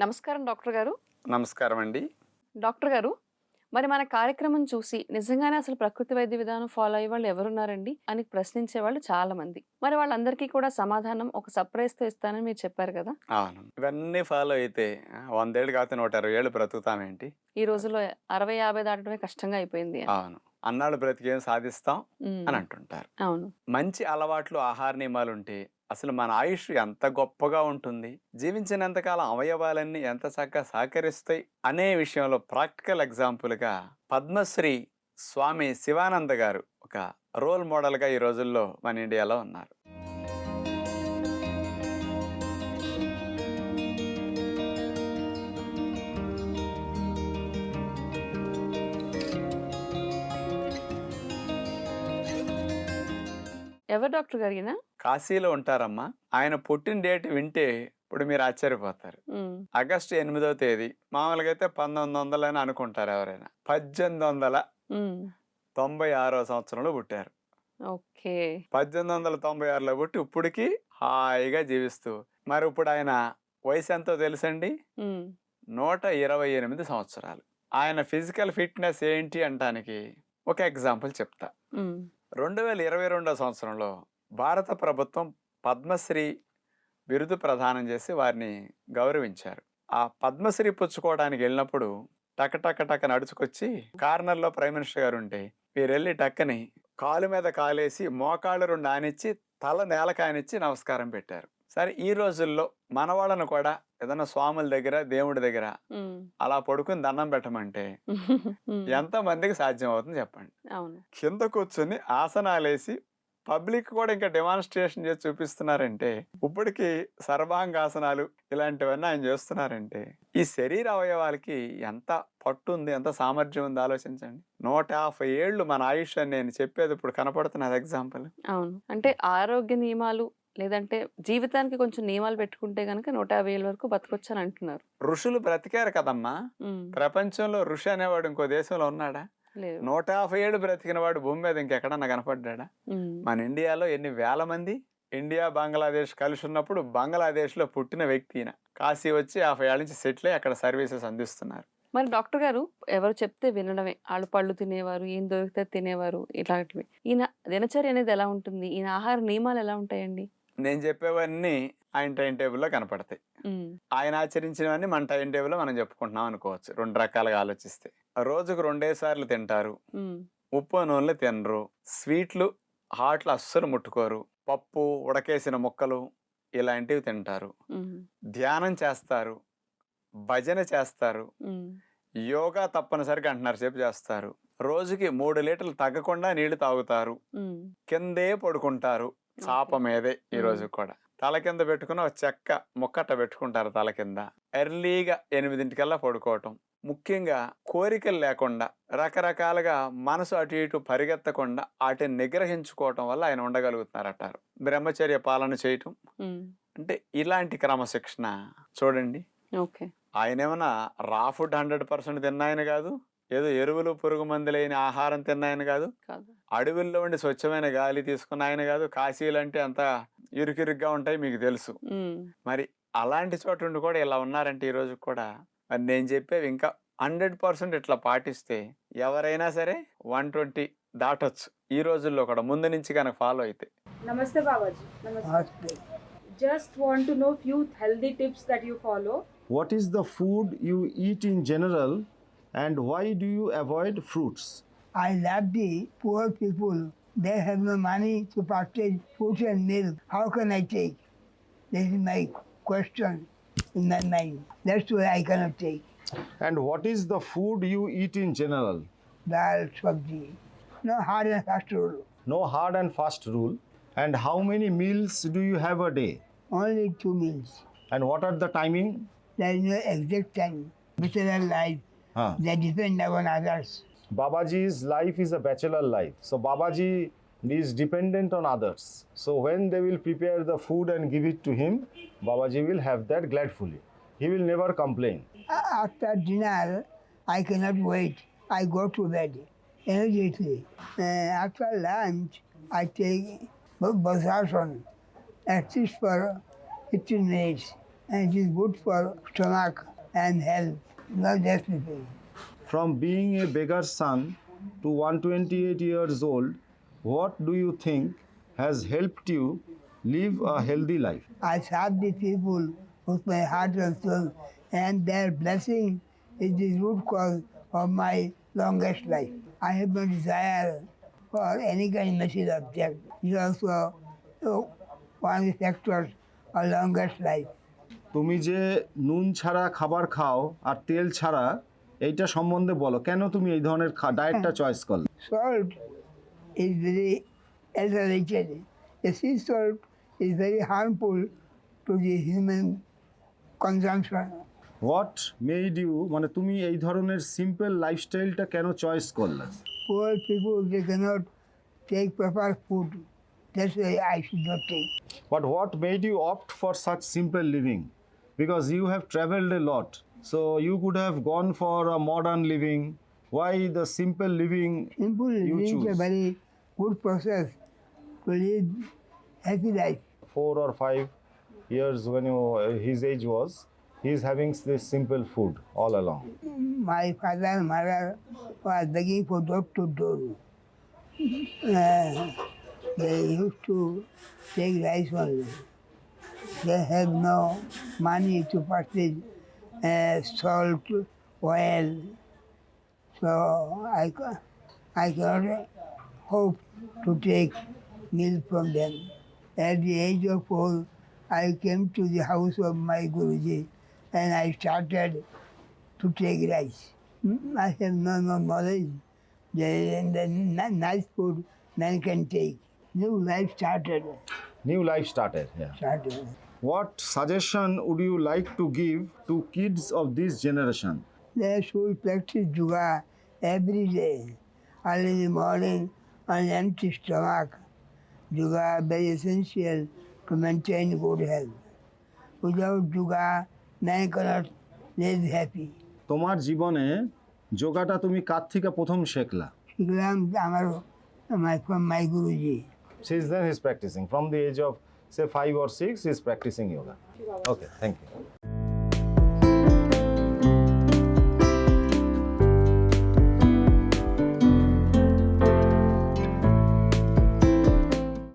నమస్కారం డాక్టర్ గారు. నమస్కారం అండి డాక్టర్ గారు మరి మన కార్యక్రమం చూసి నిజంగానే అసలు ప్రకృతి వైద్య విధానం ఫాలో అయ్యే వాళ్ళు ఎవరున్నారండి అని ప్రశ్నించే వాళ్ళు చాలా మంది. మరి వాళ్ళందరికీ కూడా సమాధానం ఒక సర్ప్రైజ్తో ఇస్తానని మీరు చెప్పారు కదా? అవును. ఇవన్నీ ఫాలో అయితే వందేళ్ళు కాకపోతే నూట ఇరవై ఏళ్ళు బ్రతుకుతామేంటి? ఈ రోజుల్లో అరవై యాభై దాటడమే కష్టంగా అయిపోయింది. అవును. అన్నాళ్ళు బ్రతికేం సాధిస్తాం అని అంటుంటారు. అవును. మంచి అలవాట్లు ఆహార నియమాలు ఉంటే అసలు మన ఆయుష్ ఎంత గొప్పగా ఉంటుంది? జీవించినంతకాలం అవయవాలన్నీ ఎంత చక్కగా సహకరిస్తాయి? అనే విషయంలో ప్రాక్టికల్ ఎగ్జాంపుల్గా పద్మశ్రీ స్వామి శివానంద గారు ఒక రోల్ మోడల్గా ఈ రోజుల్లో మన ఇండియాలో ఉన్నారు. ఎవరు డాక్టర్ గారినా కాశీలో ఉంటారమ్మా. ఆయన పుట్టిన డేట్ వింటే ఇప్పుడు మీరు ఆశ్చర్యపోతారు. ఆగస్టు ఎనిమిదవ తేదీ. మామూలుగా అయితే పంతొమ్మిది వందలని అనుకుంటారు ఎవరైనా. పద్దెనిమిది వందల తొంభై ఆరో సంవత్సరంలో పుట్టారు. ఓకే. పద్దెనిమిది వందల తొంభై ఆరులో పుట్టి ఇప్పటికి హాయిగా జీవిస్తూ. మరి ఇప్పుడు ఆయన వయసు ఎంతో తెలుసండి? నూట ఇరవై ఎనిమిది సంవత్సరాలు. ఆయన ఫిజికల్ ఫిట్నెస్ ఏంటి అంటానికి ఒక ఎగ్జాంపుల్ చెప్తా. రెండు వేల ఇరవై రెండో సంవత్సరంలో భారత ప్రభుత్వం పద్మశ్రీ బిరుదు ప్రదానం చేసి వారిని గౌరవించారు. ఆ పద్మశ్రీ పుచ్చుకోవడానికి వెళ్ళినప్పుడు టక టక టక నడుచుకొచ్చి కార్నర్లో ప్రైమ్ మినిస్టర్ గారు ఉంటే వీరెళ్ళి టక్కని కాలు మీద కాలేసి మోకాళ్ళు రెండు ఆనిచ్చి తల నేల కానిచ్చి నమస్కారం పెట్టారు. సరే ఈ రోజుల్లో మనవాళ్ళను కూడా ఏదైనా స్వాముల దగ్గర దేవుడి దగ్గర అలా పడుకుని దండం పెట్టమంటే ఎంత మందికి సాధ్యం అవుతుంది చెప్పండి కింద కూర్చొని ఆసనాలేసి పబ్లిక్ కూడా ఇంకా డెమాన్స్ట్రేషన్ చేసి చూపిస్తున్నారంటే ఇప్పటికి సర్వాంగాసనాలు ఇలాంటివన్నీ ఆయన చేస్తున్నారంటే ఈ శరీర అవయవాలకి ఎంత పట్టు ఉంది ఎంత సామర్థ్యం ఉంది ఆలోచించండి. నూట యాభై ఏళ్ళు మన ఆయుష్ అని నేను చెప్పేది ఇప్పుడు కనపడుతున్నది ఎగ్జాంపుల్ అవును. అంటే ఆరోగ్య నియమాలు లేదంటే జీవితానికి కొంచెం నియమాలు పెట్టుకుంటే గనక నూట యాభై ఏళ్ళ వరకు బతకొచ్చు అని అంటున్నారు. ఋషులు బ్రతికారు కదమ్మా. ప్రపంచంలో ఋషి అనేవాడు ఇంకో దేశంలో ఉన్నాడా? లేదు నూట యాభై ఏళ్ళు బ్రతికిన వాడు భూమి మీద ఇంకెక్కడన్నా కనపడ్డా మన ఇండియాలో ఎన్ని వేల మంది ఇండియా బంగ్లాదేశ్ కలిసి ఉన్నప్పుడు బంగ్లాదేశ్లో పుట్టిన వ్యక్తి ఈయన. కాశీ వచ్చి యాభై ఏళ్ళ నుంచి సెటిల్ అయ్యి అక్కడ సర్వీసెస్ అందిస్తున్నారు. మరి డాక్టర్ గారు ఎవరు చెప్తే వినడమే. ఆళ్ళు పళ్ళు తినేవారు ఏం దొరికితే తినేవారు ఇలాంటివి. ఈయన దినచర్య అనేది ఎలా ఉంటుంది? ఈయన ఆహార నియమాలు ఎలా ఉంటాయండి? నేను చెప్పేవన్నీ ఆయన టైం టేబుల్లో కనపడతాయి. ఆయన ఆచరించినవన్నీ మన టైం టేబుల్లో మనం చెప్పుకుంటున్నాం అనుకోవచ్చు. రెండు రకాలుగా ఆలోచిస్తే. రోజుకు రెండే సార్లు తింటారు. ఉప్పు నూనెలు తినరు. స్వీట్లు హాట్లు అస్సలు ముట్టుకోరు. పప్పు ఉడకేసిన ముక్కలు ఇలాంటివి తింటారు. ధ్యానం చేస్తారు. భజన చేస్తారు. యోగా తప్పనిసరిగా అంటున్నారు సేపు చేస్తారు. రోజుకి మూడు లీటర్లు తగ్గకుండా నీళ్ళు తాగుతారు. కిందే పడుకుంటారు. చాప మీదే ఈ. రోజు కూడా. తల కింద పెట్టుకుని ఒక చెక్క ముక్కట పెట్టుకుంటారు తల కింద. ఎర్లీగా ఎనిమిదింటికల్లా పడుకోవటం. ముఖ్యంగా కోరికలు లేకుండా రకరకాలుగా మనసు అటు ఇటు పరిగెత్తకుండా వాటిని నిగ్రహించుకోవటం వల్ల ఆయన ఉండగలుగుతున్నారటారు బ్రహ్మచర్య పాలన చేయటం. అంటే ఇలాంటి క్రమశిక్షణ చూడండి. ఓకే. ఆయన ఏమన్నా రా ఫుడ్ హండ్రెడ్ పర్సెంట్ తిన్నాయని కాదు? ఏదో ఎరువులు పురుగు మందులైన ఆహారం తిన్నాయని కాదు కాదు అడవుల్లో ఉండి స్వచ్ఛమైన గాలి తీసుకున్న ఆయన కాదు కాశీలు అంటే అంత ఇరుకిరుగ్గా ఉంటాయి మీకు తెలుసు మరి అలాంటి చోట ఉండి కూడా ఇలా ఉన్నారంటే ఈ రోజు కూడా మరి నేను చెప్పేవి ఇంకా హండ్రెడ్ పర్సెంట్ ఇట్లా పాటిస్తే ఎవరైనా సరే వన్ ట్వంటీ దాటొచ్చు ఈ రోజుల్లో కూడా ముందు నుంచి కనుక ఫాలో అయితే. Namaste. Okay. Just want to know few healthy tips that you follow. What is the food you eat in general and why do you avoid fruits? I love the poor people. They have no money to purchase fruit and milk. How can I take? This is my question in my mind. That's why I cannot take. And what is the food you eat in general? Dal, sabji. No hard and fast rule. No hard and fast rule. And how many meals do you have a day? Only two meals. And what are the timing? There is no exact time. Bachelor life. Huh. They depend on others. Babaji's life is a bachelor life. So Babaji is dependent on others. So when they will prepare the food and give it to him, Babaji will have that gladfully. He will never complain. After dinner, I cannot wait. I go to bed immediately. Uh, after lunch, I take Bhasasan, at least for 15 minutes. and it is good for stomach and health, not just people. From being a beggar's son to 128 years old, what do you think has helped you live a healthy life? I serve the people with my heart and soul, and their blessing is the root cause of my longest life. I have no desire for any kind of material object. It is also uh, one of the factors of longest life. তুমি যে নুন ছাড়া খাবার খাও আর তেল ছাড়া এইটা সম্বন্ধে বলো কেন তুমি এই ধরনের ডায়েটটা চয়েস করলে Salt is very adulterated. The sea salt is very harmful to the human consumption. What made you মানে তুমি এই ধরনের সিম্পল লাইফস্টাইলটা কেন চয়েস করলে Poor people, they cannot take proper food. That's why I should not take. But what made you opt for such simple living? Because you have traveled a lot. So you could have gone for a modern living. Why the simple living? Simple You living is a very good process to live happy life. Four or five years when you, his age was, he is having this simple food all along. My father and mother was begging for door to door. Uh, they used to take rice only. They have no money to purchase uh, salt, oil. So I, I cannot hope to take milk from them. At the age of four, I came to the house of my Guruji and I started to take rice. Mm, I have no, no knowledge. The, the ni- nice food man can take. New life started. New life started. Yeah. started. What suggestion would you like to give to kids of this generation? They should practice yoga every day, early in the morning on empty stomach. Yoga is very essential to maintain good health. Without yoga, man cannot live happy. তোমার জীবনে যোগাটা তুমি কার থেকে প্রথম শেখলা শিখলাম আমার my from my Guruji. Since then he's practicing. From the age of say five or six, is practicing yoga. Okay, thank you.